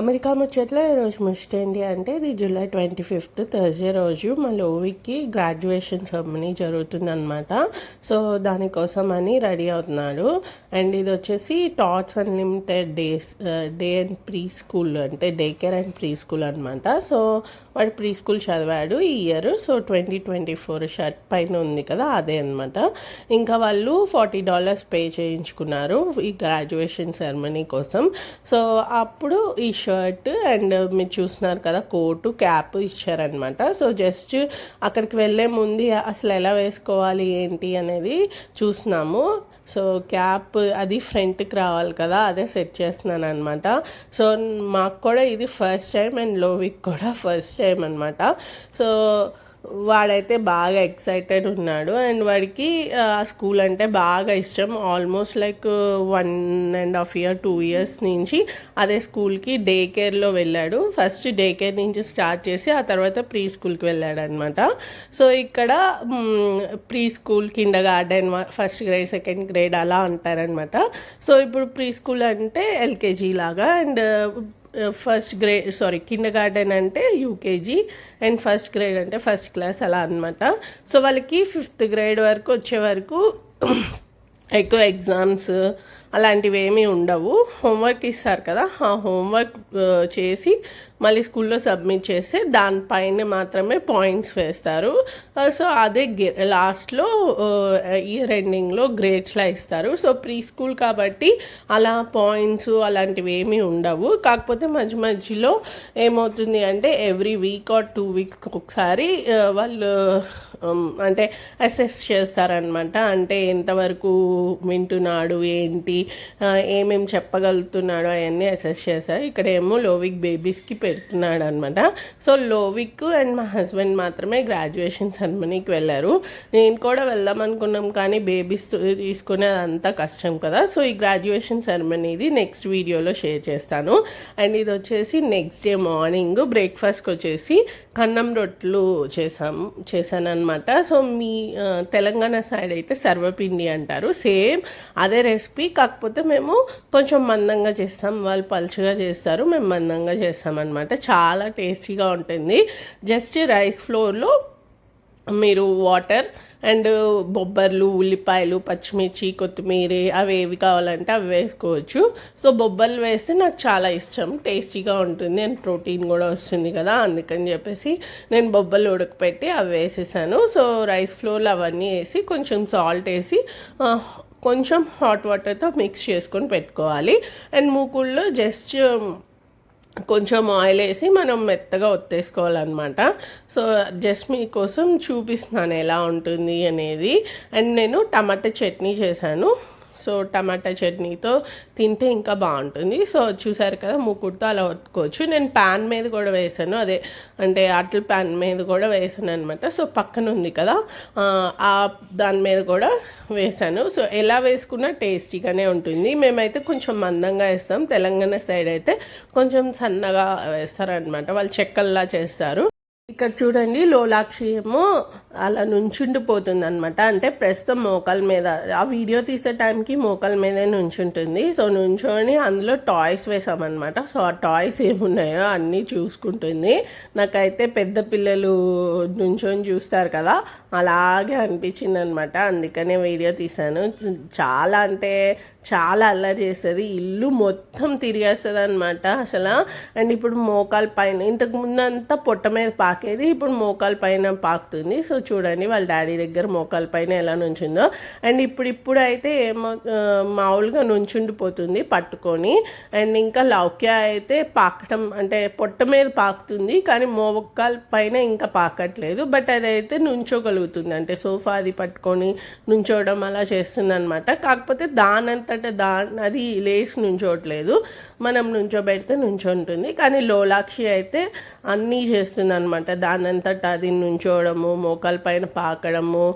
America ముచ్చట్లో ఈరోజు ముచ్చట ఏంటి అంటే ఇది జూలై ట్వంటీ ఫిఫ్త్ థర్స్డే రోజు మా లోవికి గ్రాడ్యుయేషన్ సెరమనీ జరుగుతుందనమాట సో దానికోసం అని రెడీ అవుతున్నాడు. అండ్ ఇది వచ్చేసి tots unlimited days day and preschool అంటే day care and preschool అనమాట సో వాడు ప్రీ స్కూల్ చదివాడు ఈ year. So twenty twenty four shirt పైన ఉంది కదా అదే అనమాట ఇంకా వాళ్ళు ఫార్టీ డాలర్స్ పే చేయించుకున్నారు ఈ గ్రాడ్యుయేషన్ సెరమనీ కోసం. సో అప్పుడు ఈ షర్ట్ అండ్ మీరు చూస్తున్నారు కదా కోటు క్యాప్ ఇచ్చారనమాట సో జస్ట్ అక్కడికి వెళ్ళే ముందు అసలు ఎలా వేసుకోవాలి ఏంటి అనేది చూస్తున్నాము. సో క్యాప్ అది ఫ్రంట్కి రావాలి కదా అదే సెట్ చేస్తున్నాను అనమాట సో మాకు కూడా ఇది ఫస్ట్ టైం అండ్ లోవిక్ కూడా ఫస్ట్ టైం అనమాట సో వాడైతే బాగా ఎక్సైటెడ్ ఉన్నాడు. అండ్ వాడికి ఆ స్కూల్ అంటే బాగా ఇష్టం. Almost like one and half year two years నుంచి అదే స్కూల్కి డే కేర్లో వెళ్ళాడు. ఫస్ట్ డే కేర్ నుంచి స్టార్ట్ చేసి ఆ తర్వాత ప్రీ స్కూల్కి వెళ్ళాడు అనమాట సో ఇక్కడ preschool kindergarten first grade second grade అలా అంటారనమాట సో ఇప్పుడు ప్రీ స్కూల్ అంటే ఎల్కేజీ లాగా. And first grade sorry kindergarten అంటే యూకేజీ అండ్ ఫస్ట్ గ్రేడ్ అంటే ఫస్ట్ క్లాస్ అలా అనమాట సో వాళ్ళకి ఫిఫ్త్ గ్రేడ్ వరకు వచ్చే వరకు ఎక్కువ ఎగ్జామ్స్ అలాంటివి ఏమీ ఉండవు. హోంవర్క్ ఇస్తారు కదా ఆ హోంవర్క్ చేసి మళ్ళీ స్కూల్లో సబ్మిట్ చేస్తే దానిపైన మాత్రమే పాయింట్స్ వేస్తారు. సో అదే లాస్ట్లో ఇయర్ ఎండింగ్లో గ్రేడ్స్లా ఇస్తారు. సో ప్రీ స్కూల్ కాబట్టి అలా పాయింట్స్ అలాంటివి ఏమీ ఉండవు. కాకపోతే మధ్య మధ్యలో ఏమవుతుంది అంటే every week or two week ఒకసారి వాళ్ళు Um, అంటే అసెస్ చేస్తారనమాట అంటే ఎంతవరకు వింటున్నాడు ఏంటి ఏమేమి చెప్పగలుగుతున్నాడు అవన్నీ అసెస్ చేస్తారు. ఇక్కడ ఏమో లోవిక్ బేబీస్కి పెడుతున్నాడు అనమాట సో లోవిక్ అండ్ మా హస్బెండ్ మాత్రమే గ్రాడ్యుయేషన్ సెరమనీకి వెళ్ళారు. నేను కూడా వెళ్దాం అనుకున్నాం కానీ బేబీస్ తీసుకునే అంతా కష్టం కదా. సో ఈ గ్రాడ్యుయేషన్ సెరమనీది నెక్స్ట్ వీడియోలో షేర్ చేస్తాను. అండ్ ఇది వచ్చేసి నెక్స్ట్ డే మార్నింగ్ బ్రేక్ఫాస్ట్కి వచ్చేసి కన్నం రొట్టెలు చేసాం చేశాను అనమాట సో మీ తెలంగాణ సైడ్ అయితే సర్వపిండి అంటారు. సేమ్ అదే రెసిపీ కాకపోతే మేము కొంచెం మందంగా చేస్తాం. వాళ్ళు పలుచగా చేస్తారు మేము మందంగా చేస్తామన్నమాట. చాలా టేస్టీగా ఉంటుంది. జస్ట్ రైస్ ఫ్లోర్లో మీరు వాటర్ అండ్ బొబ్బర్లు ఉల్లిపాయలు పచ్చిమిర్చి కొత్తిమీర అవి ఏవి కావాలంటే అవి వేసుకోవచ్చు. సో బొబ్బర్లు వేస్తే నాకు చాలా ఇష్టం. టేస్టీగా ఉంటుంది అండ్ ప్రోటీన్ కూడా వస్తుంది కదా అందుకని చెప్పేసి నేను బొబ్బర్లు ఉడకపెట్టి అవి వేసేసాను. సో రైస్ ఫ్లోర్లు అవన్నీ వేసి కొంచెం సాల్ట్ వేసి కొంచెం హాట్ వాటర్తో మిక్స్ చేసుకొని పెట్టుకోవాలి. అండ్ మూకుళ్ళలో జస్ట్ కొంచెం ఆయిల్ వేసి మనం మెత్తగా ఒత్తేసుకోవాలన్నమాట. సో జస్ట్ మీకోసం చూపిస్తున్నాను ఎలా ఉంటుంది అనేది. అండ్ నేను టమాటా చట్నీ చేశాను. సో టమాటా చట్నీతో తింటే ఇంకా బాగుంటుంది. సో చూసారు కదా మూకుడుతో అలా ఒత్తుకోవచ్చు. నేను ప్యాన్ మీద కూడా వేసాను. అదే అంటే అట్ల ప్యాన్ మీద కూడా వేసాను అనమాట సో పక్కన ఉంది కదా ఆ దాని మీద కూడా వేసాను. సో ఎలా వేసుకున్నా టేస్టీగానే ఉంటుంది. మేమైతే కొంచెం మందంగా వేస్తాం. తెలంగాణ సైడ్ అయితే కొంచెం సన్నగా వేస్తారనమాట వాళ్ళు చెక్కల్లా చేస్తారు. ఇక్కడ చూడండి లోలాక్షి ఏమో అలా నుంచుండిపోతుంది అనమాట అంటే ప్రస్తుతం మోకాల మీద ఆ వీడియో తీసే టైంకి మోకాల మీదే నుంచుంటుంది. సో నుంచొని అందులో టాయ్స్ వేసామన్నమాట. సో ఆ టాయ్స్ ఏమున్నాయో అన్నీ చూసుకుంటుంది. నాకైతే పెద్ద పిల్లలు నుంచొని చూస్తారు కదా అలాగే అనిపించింది అనమాట అందుకనే వీడియో తీశాను. చాలా అంటే చాలా అల్లరి చేస్తుంది. ఇల్లు మొత్తం తిరిగేస్తుంది అనమాట అసలు. అండ్ ఇప్పుడు మోకాల పైన ఇంతకు ముందు అంతా పొట్ట మీద పాకేది ఇప్పుడు మోకాల పైన పాకుతుంది. సో చూడండి వాళ్ళ డాడీ దగ్గర మోకాల పైన ఎలా నుంచిందో. అండ్ ఇప్పుడు ఇప్పుడు అయితే ఏమో మామూలుగా నుంచుండిపోతుంది పట్టుకొని. అండ్ ఇంకా లౌక్య అయితే పాకటం అంటే పొట్ట మీద పాకుతుంది కానీ మోకాల పైన ఇంకా పాకట్లేదు. బట్ అదైతే నుంచోగలుగుతుంది. అంటే సోఫా అది పట్టుకొని నుంచోవడం అలా చేస్తుంది అనమాట కాకపోతే దానంతట దా అది లేచి నుంచోట్లేదు మనం నుంచోబెడితే నుంచుంటుంది. కానీ లోలాక్షి అయితే అన్నీ చేస్తుంది అనమాట దానంతట అది నుంచోవడము మోకాల పైన పాకడము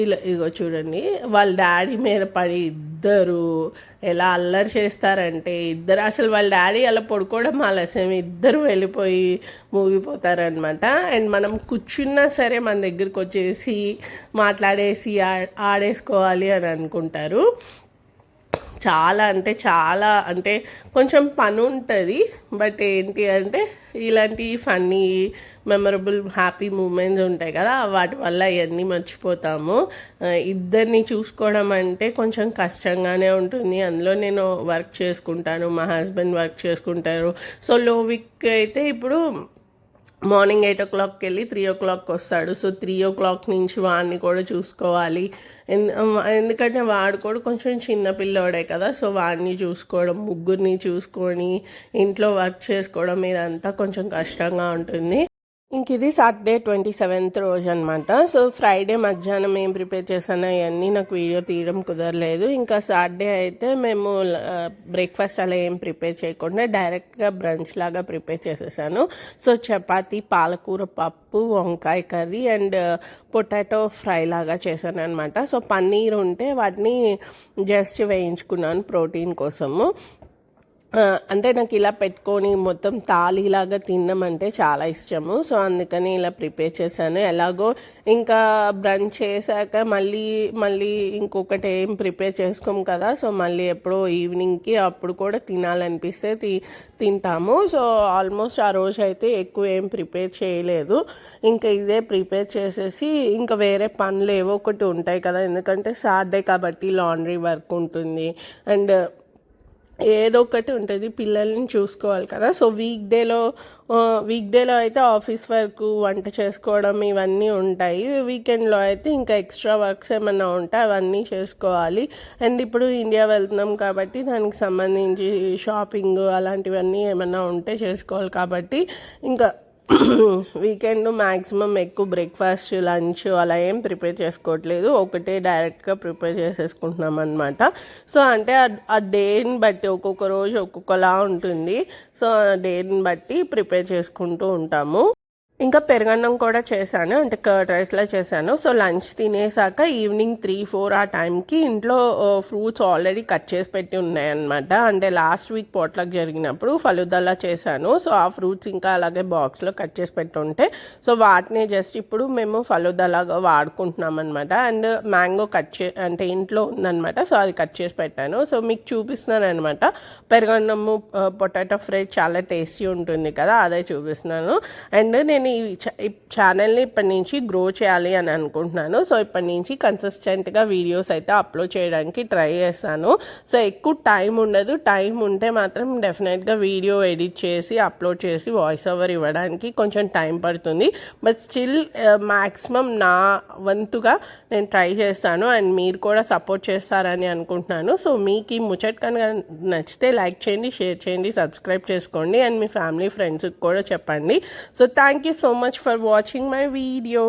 ఇలా ఇగో చూడండి. వాళ్ళ డాడీ మీద పడి ఇద్దరు ఎలా అల్లరి చేస్తారంటే ఇద్దరు అసలు వాళ్ళ డాడీ అలా పడుకోవడం ఆలస్యం ఇద్దరు వెళ్ళిపోయి మూగిపోతారనమాట అండ్ మనం కూర్చున్నా సరే మన దగ్గరికి వచ్చేసి మాట్లాడేసి ఆడేసుకోవాలి అని అనుకుంటారు. చాలా అంటే చాలా అంటే కొంచెం పని ఉంటుంది. బట్ ఏంటి అంటే ఇలాంటి ఫన్నీ మెమరబుల్ హ్యాపీ మూమెంట్స్ ఉంటాయి కదా వాటి వల్ల అవన్నీ మర్చిపోతాము. ఇద్దరిని చూసుకోవడం అంటే కొంచెం కష్టంగానే ఉంటుంది. అందులో నేను వర్క్ చేసుకుంటాను మా హస్బెండ్ వర్క్ చేసుకుంటారు. సో లో వీక్ అయితే ఇప్పుడు మార్నింగ్ ఎయిట్ ఓ క్లాక్కి వెళ్ళి త్రీ ఓ క్లాక్కి వస్తాడు. సో త్రీ ఓ క్లాక్ నుంచి వాడిని కూడా చూసుకోవాలి. ఎందు- ఎందుకంటే వాడు కూడా కొంచెం చిన్న పిల్లోడే కదా సో వాడిని చూసుకోవడం ముగ్గురిని చూసుకొని ఇంట్లో వర్క్ చేసుకోవడం ఇదంతా కొంచెం కష్టంగా ఉంటుంది. ఇంక ఇది సాటర్డే ట్వంటీ సెవెంత్ రోజు అనమాట సో ఫ్రైడే మధ్యాహ్నం ఏం ప్రిపేర్ చేశాను అవన్నీ నాకు వీడియో తీయడం కుదరలేదు. ఇంకా సాటర్డే అయితే మేము బ్రేక్ఫాస్ట్ అలా ఏం ప్రిపేర్ చేయకుండా డైరెక్ట్గా బ్రంచ్ లాగా ప్రిపేర్ చేసేసాను. సో చపాతి పాలకూర పప్పు వంకాయ కర్రీ అండ్ పొటాటో ఫ్రై లాగా చేశాను అనమాట సో పన్నీర్ ఉంటే వాటిని జస్ట్ వేయించుకున్నాను ప్రోటీన్ కోసము. అంటే నాకు ఇలా పెట్టుకొని మొత్తం తాళీలాగా తినడం అంటే చాలా ఇష్టము. సో అందుకని ఇలా ప్రిపేర్ చేశాను. ఎలాగో ఇంకా బ్రంచ్ చేశాక మళ్ళీ మళ్ళీ ఇంకొకటి ఏం ప్రిపేర్ చేసుకోం కదా సో మళ్ళీ ఎప్పుడో ఈవినింగ్కి అప్పుడు కూడా తినాలనిపిస్తే తి తింటాము. సో ఆల్మోస్ట్ ఆ రోజు అయితే ఎక్కువ ఏం ప్రిపేర్ చేయలేదు. ఇంకా ఇదే ప్రిపేర్ చేసేసి ఇంకా వేరే పనులు ఏవో ఒకటి ఉంటాయి కదా ఎందుకంటే సాటర్డే కాబట్టి లాండ్రీ వర్క్ ఉంటుంది. అండ్ ఏదో ఒకటి ఉంటుంది పిల్లల్ని చూసుకోవాలి కదా. సో వీక్ డేలో వీక్ డేలో అయితే ఆఫీస్ వర్క్ వంట చేసుకోవడం ఇవన్నీ ఉంటాయి. వీకెండ్లో అయితే ఇంకా ఎక్స్ట్రా వర్క్స్ ఏమైనా ఉంటే అవన్నీ చేసుకోవాలి. అండ్ ఇప్పుడు ఇండియా వెళ్తున్నాం కాబట్టి దానికి సంబంధించి షాపింగ్ అలాంటివన్నీ ఏమైనా ఉంటే చేసుకోవాలి కాబట్టి ఇంకా వీకెండ్ మ్యాక్సిమం ఎక్కువ బ్రేక్ఫాస్ట్ లంచ్ అలా ఏం ప్రిపేర్ చేసుకోవట్లేదు. ఒకటే డైరెక్ట్గా ప్రిపేర్ చేసేసుకుంటున్నాం అనమాట సో అంటే ఆ- ఆ డేని బట్టి ఒక్కొక్క రోజు ఒక్కొక్కలా ఉంటుంది. సో ఆ డేని బట్టి ప్రిపేర్ చేసుకుంటూ ఉంటాము. ఇంకా పెరుగన్నం కూడా చేశాను అంటే కర్డ్ రైస్లా చేశాను. సో లంచ్ తినేసాక ఈవినింగ్ త్రీ ఫోర్ ఆ టైంకి ఇంట్లో ఫ్రూట్స్ ఆల్రెడీ కట్ చేసి పెట్టి ఉన్నాయన్నమాట. అంటే లాస్ట్ వీక్ పోట్లకు జరిగినప్పుడు ఫలుదలా చేశాను. సో ఆ ఫ్రూట్స్ ఇంకా అలాగే బాక్స్లో కట్ చేసి పెట్టి ఉంటే సో వాటిని జస్ట్ ఇప్పుడు మేము ఫలుదలాగా వాడుకుంటున్నాం అనమాట అండ్ మ్యాంగో కట్ చే అంటే ఇంట్లో ఉందన్నమాట. సో అది కట్ చేసి పెట్టాను. సో మీకు చూపిస్తున్నాను అనమాట పెరుగన్నము పొటాటో ఫ్రై చాలా టేస్టీ ఉంటుంది కదా అదే చూపిస్తున్నాను. అండ్ నేను నేను ఈ ఛానల్ని ఇప్పటి నుంచి గ్రో చేయాలి అని అనుకుంటున్నాను. సో ఇప్పటి నుంచి కన్సిస్టెంట్గా వీడియోస్ అయితే అప్లోడ్ చేయడానికి ట్రై చేస్తాను. సో ఎక్కువ టైం ఉండదు. టైం ఉంటే మాత్రం డెఫినెట్గా వీడియో ఎడిట్ చేసి అప్లోడ్ చేసి వాయిస్ ఓవర్ ఇవ్వడానికి కొంచెం టైం పడుతుంది. బట్ స్టిల్ మ్యాక్సిమం నా వంతుగా నేను ట్రై చేస్తాను అండ్ మీరు కూడా సపోర్ట్ చేస్తారని అనుకుంటున్నాను. సో మీకు ఈ ముచ్చట కనుక నచ్చితే లైక్ చేయండి షేర్ చేయండి సబ్స్క్రైబ్ చేసుకోండి అండ్ మీ ఫ్యామిలీ ఫ్రెండ్స్కి కూడా చెప్పండి. So thank you so much for watching my video